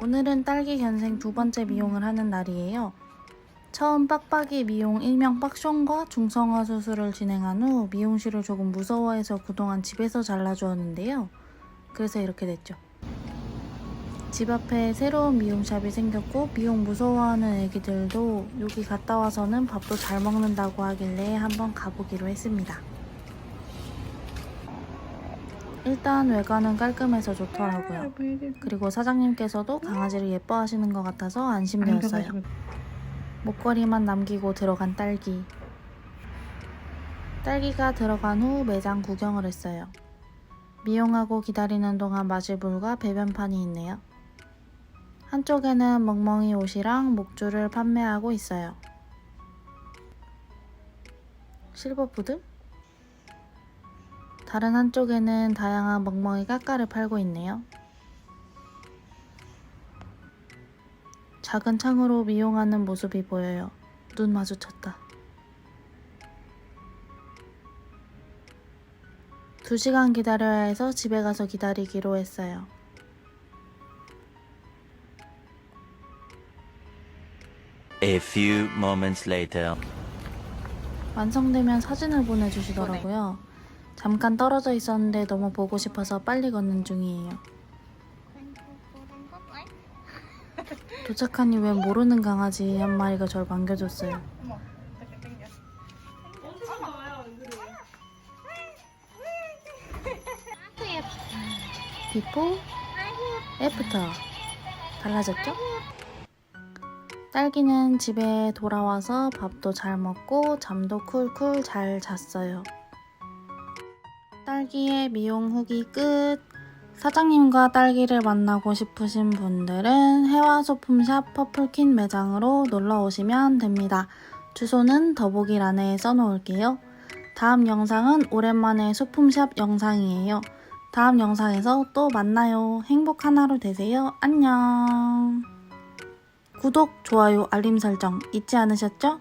오늘은 딸기 견생 두 번째 미용을 하는 날이에요. 처음 빡빡이 미용 일명 빡숑과 중성화 수술을 진행한 후 미용실을 조금 무서워해서 그동안 집에서 잘라주었는데요. 그래서 이렇게 됐죠. 집 앞에 새로운 미용샵이 생겼고 미용 무서워하는 애기들도 여기 갔다 와서는 밥도 잘 먹는다고 하길래 한번 가보기로 했습니다. 일단 외관은 깔끔해서 좋더라고요. 그리고 사장님께서도 강아지를 예뻐하시는 것 같아서 안심되었어요. 목걸이만 남기고 들어간 딸기. 딸기가 들어간 후 매장 구경을 했어요. 미용하고 기다리는 동안 마실 물과 배변판이 있네요. 한쪽에는 멍멍이 옷이랑 목줄을 판매하고 있어요. 실버푸드? 다른 한쪽에는 다양한 멍멍이 까까를 팔고 있네요. 작은 창으로 미용하는 모습이 보여요. 눈 마주쳤다. 두 시간 기다려야 해서 집에 가서 기다리기로 했어요. A few moments later. 완성되면 사진을 보내주시더라고요. 잠깐 떨어져 있었는데 너무 보고 싶어서 빨리 걷는 중이에요. 도착한 이후에 모르는 강아지 한 마리가 절 반겨줬어요. 비포, 애프터 달라졌죠? 딸기는 집에 돌아와서 밥도 잘 먹고 잠도 쿨쿨 잘 잤어요. 딸기의 미용 후기 끝. 사장님과 딸기를 만나고 싶으신 분들은 해와 소품샵 퍼플킨 매장으로 놀러 오시면 됩니다. 주소는 더보기란에 써놓을게요. 다음 영상은 오랜만에 소품샵 영상이에요. 다음 영상에서 또 만나요. 행복한 하루 되세요. 안녕. 구독, 좋아요, 알림 설정 잊지 않으셨죠?